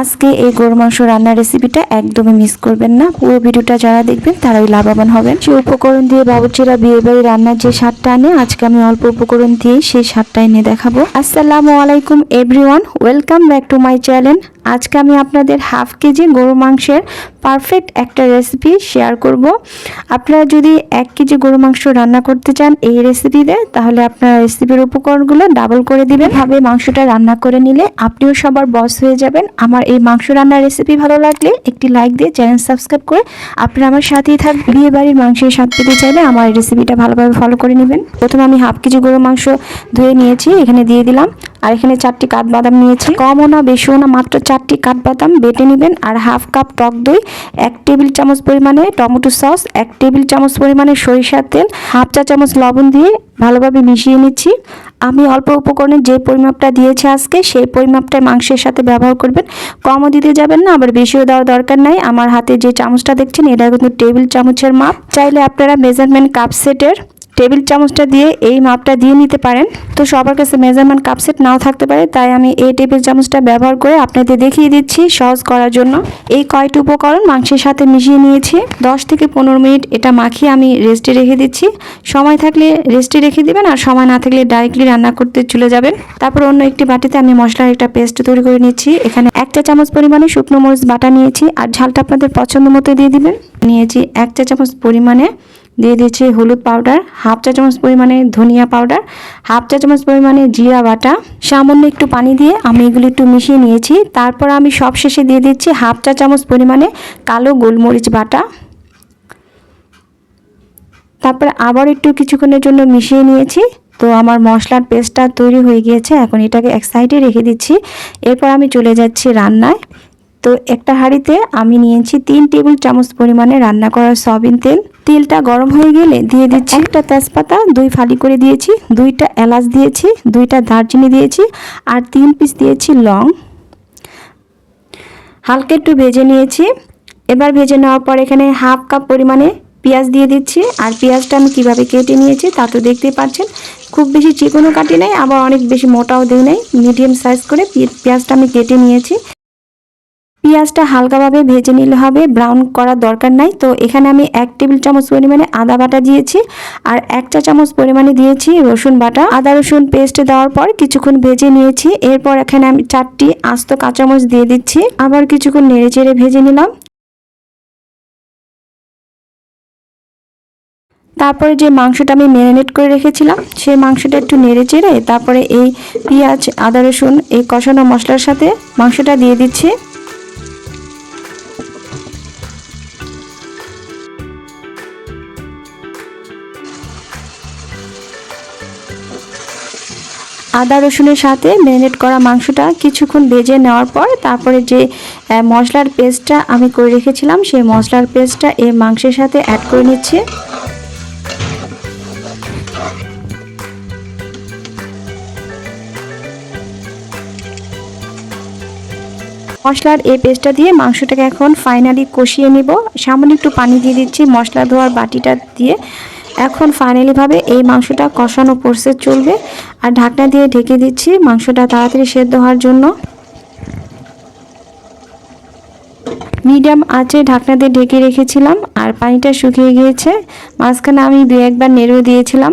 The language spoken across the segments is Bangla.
আজকে এই গরু মাংস রান্নার রেসিপিটা একদমই মিস করবেন না। পুরো ভিডিওটা যারা দেখবেন তারাই লাভবান হবেন। সেই উপকরণ দিয়ে বাবুচিরা বিয়ে বাড়ি রান্নার যে স্বাদটা আনে, আজকে আমি অল্প উপকরণ দিয়ে সেই স্বাদটা এনে দেখাবো। আসসালামু আলাইকুম everyone welcome back to my channel আজকে আমি আপনাদের হাফ কেজি গরু মাংসের পারফেক্ট একটা রেসিপি শেয়ার করব। আপনারা যদি এক কেজি গরু মাংস রান্না করতে চান এই রেসিপিতে তাহলে আপনারা রেসিপির উপকরণগুলো ডাবল করে দিবেন। ভাবে মাংসটা রান্না করে নিলে আপনিও সবার বস হয়ে যাবেন। আমার এই মাংস রান্নার রেসিপি ভালো লাগলে একটি লাইক দিয়ে চ্যানেল সাবস্ক্রাইব করে আপনারা আমার সাথেই থাক বিয়ে বাড়ির মাংসের স্বাদ পেতে চাইলে আমার এই রেসিপিটা ভালোভাবে ফলো করে নেবেন। প্রথমে আমি হাফ কেজি গরু মাংস ধুয়ে নিয়েছি, এখানে দিয়ে দিলাম। আর এখানে চারটি কাঠবাদাম নিয়েছি। কমও না, বেশিও না, মাত্র চারটি কাঠবাদাম বেটে নেবেন। আর হাফ কাপ টক দই, এক টেবিল চামচ পরিমাণে টমেটো সস, এক টেবিল চামচ পরিমাণে সরিষার তেল, হাফ চা চামচ লবণ দিয়ে ভালোভাবে মিশিয়ে নিচ্ছি। আমি অল্প উপকরণে যে পরিমাপটা দিয়েছি আজকে, সেই পরিমাপটা মাংসের সাথে ব্যবহার করবেন। কমও দিতে যাবেন না, আবার বেশিও দেওয়ার দরকার নাই। আমার হাতে যে চামচটা দেখছেন, এটা কিন্তু টেবিল চামচের মাপ। চাইলে আপনারা মেজারমেন্ট কাপ সেটের টেবিল চামচটা দিয়ে এই মাপটা দিয়ে নিতে পারেন। তো সবার কাছে মেজারমেন্ট কাপ সেট নাও থাকতে পারে, তাই আমি এই টেবিল চামচটা ব্যবহার করে আপনাদের দেখিয়ে দিচ্ছি সহজ করার জন্য। এই কয়টি উপকরণ মাংসের সাথে মিশিয়ে নিয়েছি। 10 থেকে পনেরো মিনিট এটা মাখিয়ে আমি রেস্টে রেখে দিচ্ছি। সময় থাকলে রেস্টে রেখে দিবেন আর সময় না থাকলে ডাইরেক্টলি রান্না করতে চলে যাবেন। তারপর অন্য একটি বাটিতে আমি মশলার একটা পেস্ট তৈরি করে নিচ্ছি। এখানে একটা চামচ পরিমাণে শুকনো মরিচ বাটা নিয়েছি আর ঝালটা আপনাদের পছন্দ মতো দিয়ে দিবেন। নিয়েছি এক চা চামচ পরিমাণে দিয়ে দিচ্ছি হলুদ পাউডার হাফ চা চামচ পরিমাণে ধনিয়া পাউডার হাফ চা চামচ পরিমাণে জিরা বাটা। সামান্য একটু পানি দিয়ে আমি এগুলো একটু মিশিয়ে নিয়েছি। তারপর আমি সব শেষে দিয়ে দিচ্ছি হাফ চা চামচ পরিমাণে কালো গোলমরিচ বাটা। তারপরে আবার একটু কিছুক্ষণের জন্য মিশিয়ে নিয়েছি। তো আমার মশলার পেস্টটা তৈরি হয়ে গিয়েছে। এখন এটাকে এক সাইডে রেখে দিচ্ছি। এরপর আমি চলে যাচ্ছি রান্নায়। তো একটা হাঁড়িতে আমি নিয়েছি তিন টেবিল চামচ পরিমাণে রান্না করা সয়াবিন তেল। তেলটা গরম হয়ে গেলে দিয়ে দিচ্ছি একটা তেজপাতা দুই ফালি করে দিয়েছি দুইটা এলাচ দিয়েছি দুইটা দারচিনি দিয়েছি আর তিন পিস দিয়েছি লং। হালকা একটু ভেজে নিয়েছি। এবার ভেজে নেওয়ার পর এখানে হাফ কাপ পরিমাণে পেঁয়াজ দিয়ে দিচ্ছি। আর পেঁয়াজটা আমি কীভাবে কেটে নিয়েছি তা তো দেখতেই পাচ্ছেন। খুব বেশি চিকনও কাটি নাই আবার অনেক বেশি মোটাও দিই নাই। মিডিয়াম সাইজ করে পেঁয়াজটা আমি কেটে নিয়েছি। পেঁয়াজটা হালকাভাবে ভেজে নিলে হবে ব্রাউন করার দরকার নাই। তো এখানে আমি এক টেবিল চামচ পরিমাণে আদা বাটা দিয়েছি আর এক চা চামচ পরিমাণে দিয়েছি রসুন বাটা। আদা রসুন পেস্ট দেওয়ার পর কিছুক্ষণ ভেজে নিয়েছি। এরপর এখানে আমি চারটি আস্ত কাঁচামচ দিয়ে দিচ্ছি। আবার কিছুক্ষণ নেড়ে চেড়ে ভেজে নিলাম। তারপরে যে মাংসটা আমি ম্যারিনেট করে রেখেছিলাম, সেই মাংসটা একটু নেড়ে চেড়ে তারপরে এই পেঁয়াজ, আদা রসুন, এই কষানো মশলার সাথে মাংসটা দিয়ে দিচ্ছি। আদা রসুনের সাথে ম্যারিনেট করা মাংসটা কিছুক্ষণ ভেজে নেওয়ার পর তারপরে যে মশলার পেস্টটা আমি করে রেখেছিলাম, সেই মশলার পেস্টটা এই মাংসের সাথে অ্যাড করে নিচ্ছে। মশলার এই পেস্টটা দিয়ে মাংসটাকে এখন ফাইনালি কষিয়ে নিব। সামান্য একটু পানি দিয়ে দিচ্ছি মশলা ধোয়ার বাটিটা দিয়ে। এখন ফাইনালিভাবে এই মাংসটা কষানো প্রসেস চলবে। আর ঢাকনা দিয়ে ঢেকে দিচ্ছি মাংসটা তাড়াতাড়ি সেদ্ধ হওয়ার জন্য। মিডিয়াম আঁচে ঢাকনা দিয়ে ঢেকে রেখেছিলাম আর পানিটা শুকিয়ে গিয়েছে। মাঝখানে আমি দু একবার নেড়ে দিয়েছিলাম।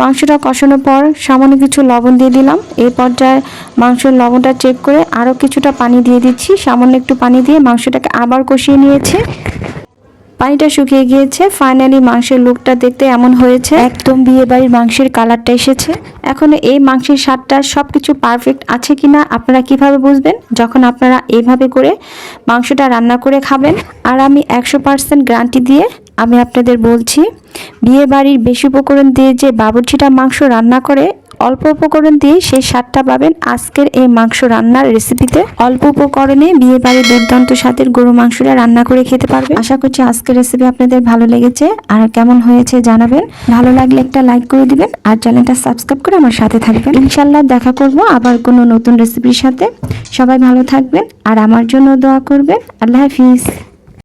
মাংসটা কষানোর পর সামান্য কিছু লবণ দিয়ে দিলাম। এই পর্যায়ে মাংসের লবণটা চেক করে আরও কিছুটা পানি দিয়ে দিচ্ছি। সামান্য একটু পানি দিয়ে মাংসটাকে আবার কষিয়ে নিয়েছে। পানিটা শুকিয়ে গিয়েছে। ফাইনালি মাংসের লুকটা দেখতে এমন হয়েছে। একদম বিয়ে বাড়ির মাংসের কালারটা এসেছে। এখন এই মাংসের স্বাদটা সব কিছু পারফেক্ট আছে কিনা আপনারা কীভাবে বুঝবেন? যখন আপনারা এইভাবে করে মাংসটা রান্না করে খাবেন, আর আমি একশো পার্সেন্ট গ্যারান্টি দিয়ে আমি আপনাদের বলছি বিয়ে বাড়ির বেশি উপকরণ দিয়ে যে বাবুর্চিটা মাংস রান্না করে অল্প উপকরণ দিয়ে সেই স্বাদটা পাবেন আজকের এই মাংস রান্নার রেসিপিতে অল্প উপকরণে বিয়ে বাড়ির দুর্দান্ত স্বাদের গরু মাংসটা রান্না করে খেতে পারবেন। আশা করছি আজকের রেসিপি আপনাদের ভালো লেগেছে। আর কেমন হয়েছে জানাবেন। ভালো লাগলে একটা লাইক করে দিবেন। আর চ্যানেলটা সাবস্ক্রাইব করে আমার সাথে থাকবেন। ইনশাল্লাহ দেখা করব আবার কোনো নতুন রেসিপির সাথে। সবাই ভালো থাকবেন। আর আমার জন্য দোয়া করবেন। আল্লাহ হাফিজ।